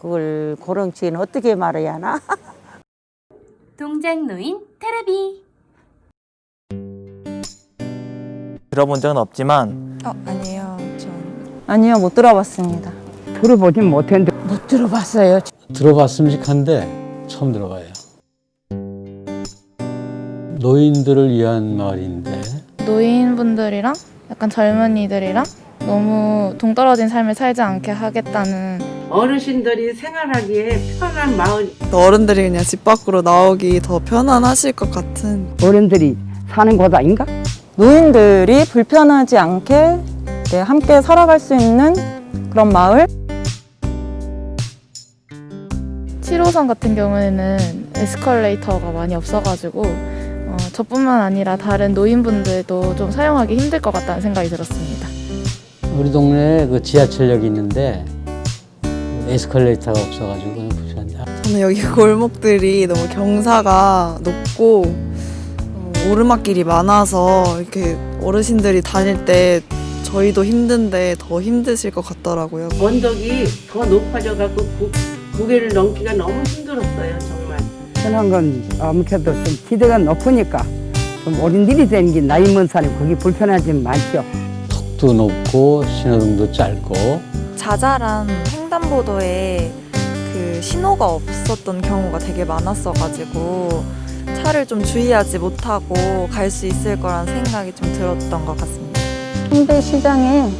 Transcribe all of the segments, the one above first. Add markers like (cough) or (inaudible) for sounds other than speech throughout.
그걸 고렁치는 어떻게 말해야 하나? (laughs) 동작노인 테레비 들어본 적은 없지만 어, 아니에요. 전 아니요, 못 들어봤습니다. 들어보진 못했는데 못 들어봤어요. 들어봤음직한데 처음 들어봐요. 노인들을 위한 말인데 노인분들이랑 약간 젊은이들이랑 너무 동떨어진 삶을 살지 않게 하겠다는 어르신들이 생활하기에 편한 마을 어른들이 그냥 집 밖으로 나오기 더 편안하실 것 같은 어른들이 사는 곳 아닌가? 노인들이 불편하지 않게 네, 함께 살아갈 수 있는 그런 마을? 7호선 같은 경우에는 에스컬레이터가 많이 없어가지고 어, 저뿐만 아니라 다른 노인분들도 좀 사용하기 힘들 것 같다는 생각이 들었습니다. 우리 동네에 그 지하철역이 있는데 에스컬레이터가 없어가지고 불편한데 저는 여기 (laughs) 골목들이 너무 경사가 높고 어, 오르막길이 많아서 이렇게 어르신들이 다닐 때 저희도 힘든데 더 힘드실 것 같더라고요. 언덕이 더 높아져 갖고 고개를 넘기가 너무 힘들었어요 정말 편한 건 아무래도 좀 기대가 높으니까 좀 어린들이 되는 게 나이 먹은 사람이 거기 불편하지 많죠. 턱도 높고 신호등도 짧고 자잘한 횡단보도에 그 신호가 없었던 경우가 되게 많았어가지고 차를 좀 주의하지 못하고 갈 수 있을 거란 생각이 좀 들었던 것 같습니다. 홍대 시장에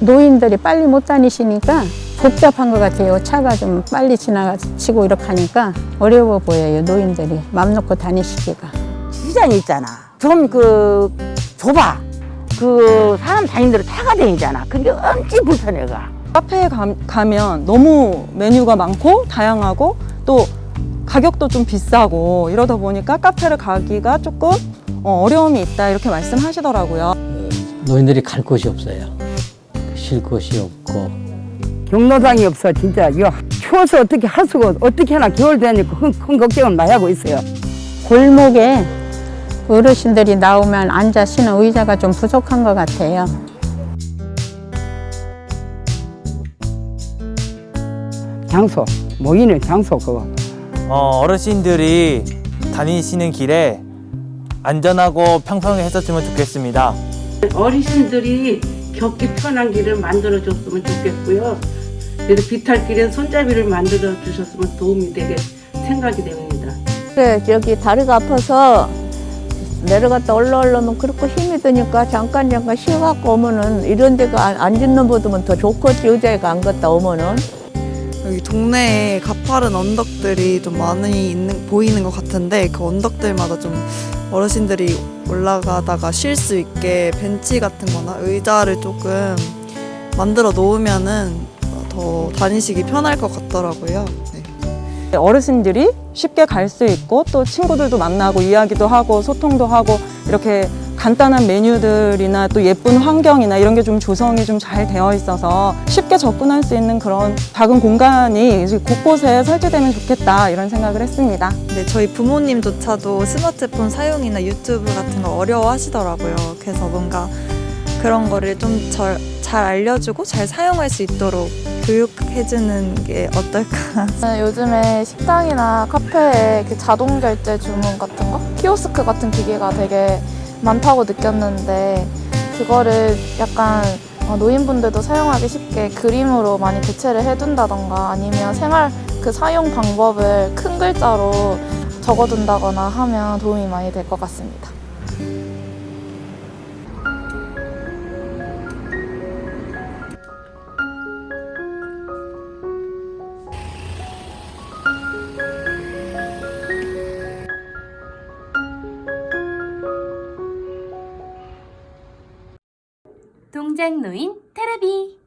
노인들이 빨리 못 다니시니까 복잡한 것 같아요. 차가 좀 빨리 지나치고 이렇게 하니까 어려워 보여요. 노인들이 맘 놓고 다니시기가. 시장이 있잖아. 좀 그 좁아. 그 사람 다니는 대로 차가 다니잖아. 그게 엄청 불편해가. 카페에 가, 가면 너무 메뉴가 많고 다양하고 또 가격도 좀 비싸고 이러다 보니까 카페를 가기가 조금 어, 어려움이 있다 이렇게 말씀하시더라고요. 노인들이 갈 곳이 없어요. 쉴 곳이 없고 경로당이 없어 진짜 이거 추워서 어떻게 할 수가 어떻게 하나 겨울 되니까 큰, 큰 걱정을 많이 하고 있어요. 골목에 어르신들이 나오면 앉아 쉬는 의자가 좀 부족한 것 같아요. 장소 모이는 장소 그거. 어, 어르신들이 다니시는 길에 안전하고 평평히 했었으면 좋겠습니다. 어르신들이 걷기 편한 길을 만들어 줬으면 좋겠고요. 그래서 비탈길에 손잡이를 만들어 주셨으면 도움이 되게 생각이 됩니다. 그래 저기 다리가 아파서 내려갔다 올라오려면 그렇게 힘이 드니까 잠깐 잠깐 쉬어갖고 오면은 이런 데가 안- 앉은 놈보다는 더 좋겠지. 의자에 안 갔다 오면은 여기 동네에 가파른 언덕들이 좀 많이 있는, 보이는 것 같은데 그 언덕들마다 좀 어르신들이 올라가다가 쉴 수 있게 벤치 같은 거나 의자를 조금 만들어 놓으면은 더 다니시기 편할 것 같더라고요. 네. 어르신들이 쉽게 갈 수 있고 또 친구들도 만나고 이야기도 하고 소통도 하고 이렇게 간단한 메뉴들이나 또 예쁜 환경이나 이런 게 좀 조성이 좀 잘 되어 있어서 쉽게 접근할 수 있는 그런 작은 공간이 곳곳에 설치되면 좋겠다 이런 생각을 했습니다. 근데 저희 부모님조차도 스마트폰 사용이나 유튜브 같은 거 어려워하시더라고요. 그래서 뭔가 그런 거를 좀 잘 알려주고 잘 사용할 수 있도록 교육해주는 게 어떨까. 저는 (laughs) 요즘에 식당이나 카페에 그 자동 결제 주문 같은 거, 키오스크 같은 기계가 되게 많다고 느꼈는데 그거를 약간 어, 노인분들도 사용하기 쉽게 그림으로 많이 대체를 해둔다던가 아니면 생활 그 사용 방법을 큰 글자로 적어둔다거나 하면 도움이 많이 될 것 같습니다. 동작노인 테레비